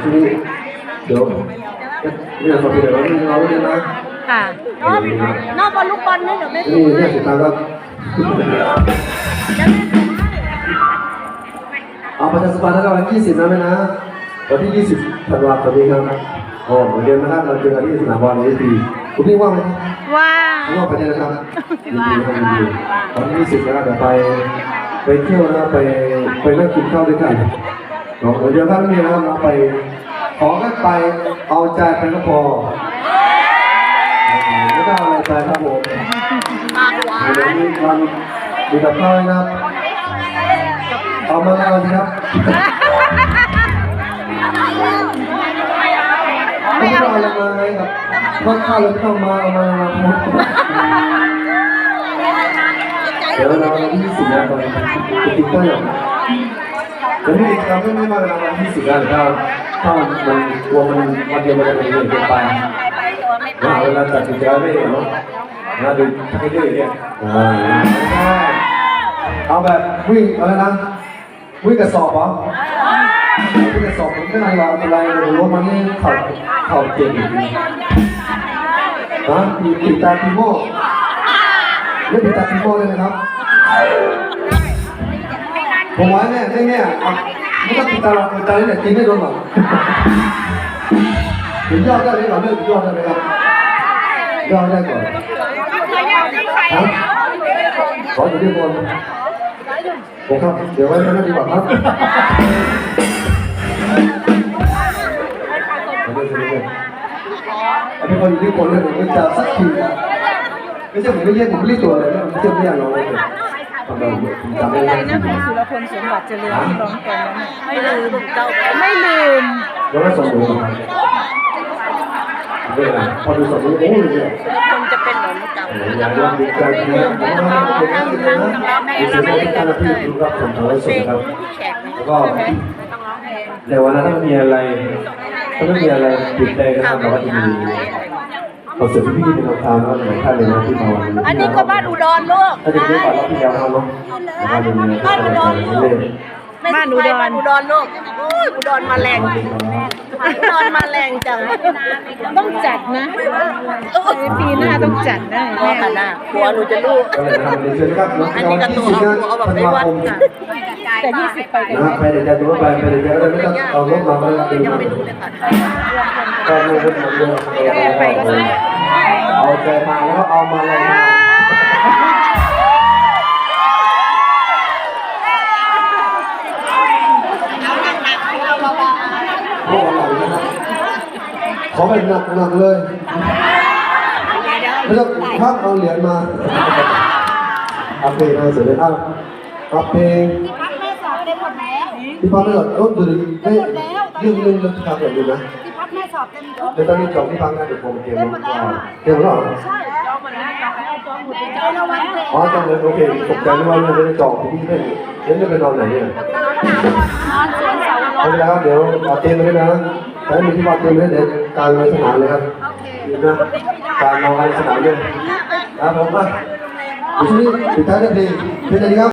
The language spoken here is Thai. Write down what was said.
อยู่ที่นี่เดี๋ยวนี่เราไปเดี๋ยวเราไม่เราไม่ได้นะค่ะนอกบอลลูกบอลนี่เดี๋ยวแม่นี่เนี่สิตาครับเอาประชาสัมพันธ์นะครับวันที่20นะแม่นะวันที่20ธันวาคมนี้ครับโอ้เหมือนเดิมนะครับเราเจอกันที่สนามบอลในทีคุณพี่ว่างไหมว้างว่างไปเนี่ยนะครับยินดีครับยินดีวันที่20นะครับเดี๋ยวไปไปเที่ยวนะไปไปนั่งกินข้าวด้วยกัน เดี๋ยวครับนี่นะครับไป ขอแค่ไปเอาใจไปก็พอไม่ได้อะไรไปครับผมเดี๋ยวนมีความมีกับข้าวนะครับเอามาแล้วสิครับไม่ต้องเอาอะไรมาเลยครับเพราะข้าวเลยไม่ต้องมาเอามาเอามาเดี๋ยวเราที่สิบนะตอนนี้ จะติดก็อย่างเดี๋ยวนี้เราไม่ไม่มาเราวันที่สิบแล้วถ้าถ้ามันมันกลัวมันมันเดียวมันจะเป็นเรื่องเกินไปว่าเวลาตัดสินใจไม่เนาะนะดูไม่ได้เนี่ยเอาแบบวิ่งอะไรนะวิ่งกระสอบเหรอวิ่งกระสอบผมไม่นานหรอกอะไรเลยรู้มันนี่เข่าเข่าเก่งนะปีปีตาปีโม่เล่นปีตาปีโม่เลยนะครับ ผมว่าเนี่ยเนี่ยเนี่ยไม่ต้องปีตาเราปีตาเนี่ยจริงไม่โดนหรอกถึงยอดได้ไหมเราเลิกยอดได้ไหมครับย่อได้ก่อนครับขออยู่ที่บนผมครับ เดี๋ยวไว้ไม่ได้ดีกว่าครับอันนี้พออยู่ที่บนเลยผมก็จะสักทีไม่ใช่ผมไม่แยกผมไม่รีบตัวเลยนะไม่ใช่ไม่อยากลองเลย ทำไมผมจำไม่ได้นะคุณสุรพลสมบัติเจริญที่ร้องตอนนั้นไม่ลืมเจ้าไม่ลืมแล้วก็ส่งมือมาเวลาพอดูส่งมือโอ้ยเนี่คนจะเป็นหมือนเก่าอยากลองดูการเมืองของเราเป็นการเมืองนะมีสิ่งที่การที่ดูรับผลทางไร้สดครับแขกแล้วก็ในวันนั้นถ้าไม่มีอะไรถ้าไม่มีอะไรผิดใจนะครับเราก็จะมี คอนเสิร์ตพี่ๆเป็นทางแล้วหลายท่านเลยนะที่มาวันนี้อันนี้ก็บ้านอุดรลูกถ้าจะเรียกว่าเราพี่ยาวเขาเนาะบ้านอุดรบ้านอุดรเลยบ้านอุดรบ้านอุดรลูกโอ้ยอุดรมาแรงอุดรมาแรงจังต้องจัดนะปีหน้าต้องจัดได้พ่อค่ะหน้าหัวหนูจะลูกก็เลยทำเป็นเชิญครับอันนี้กระที่ตุ้นสิบเอานะเอาแบบธันไม่วาวัดคมค่ะ แต่ยี่สิบไปกันนะไปเดี๋ยวจะดูไปไปเดี๋ยวจะไม่ต้องเอารถมาไม่ต้องยังไม่รู้เลยค่ะก็รถมาเยอะเอาใจมาแล้วเอามาเลยขอเป็นหนักหนักเลยไม่ต้องพักเอาเหรียญมาเอาเพลงมาเสร็จเลยอะเอาเพลง แล้วที่พักไม่หลดเออดูดิเอ้ยเรื่องเรื่องเรื่องทำแบบนี้นะที่พักแม่สอบเต็มทุกเดี๋ยวตอนนี้จองที่พักนะเดี๋ยวผมเตรียมรถก่อนเตรียมรถเหรอ ใช่จองหมดแล้วจองแล้วจองหมดแล้วจองแล้ววันเด็กอ๋อจองเลยโอเคตกใจนึกว่าเรื่องจองที่พี่เล่นเล่นจะไปนอนไหนเนี่ยนอนสวนเสาลไม่เป็นไรครับเดี๋ยวเอาเตรียมมาด้วยนะถ้ามีที่วางเตรียมไว้เดี๋ยวกลางในสนามเลยครับดีนะกลางนอนในสนามเลยครับผมมาอยู่ที่นี่สุดท้ายได้เพลงเพลงอะไรดีครับ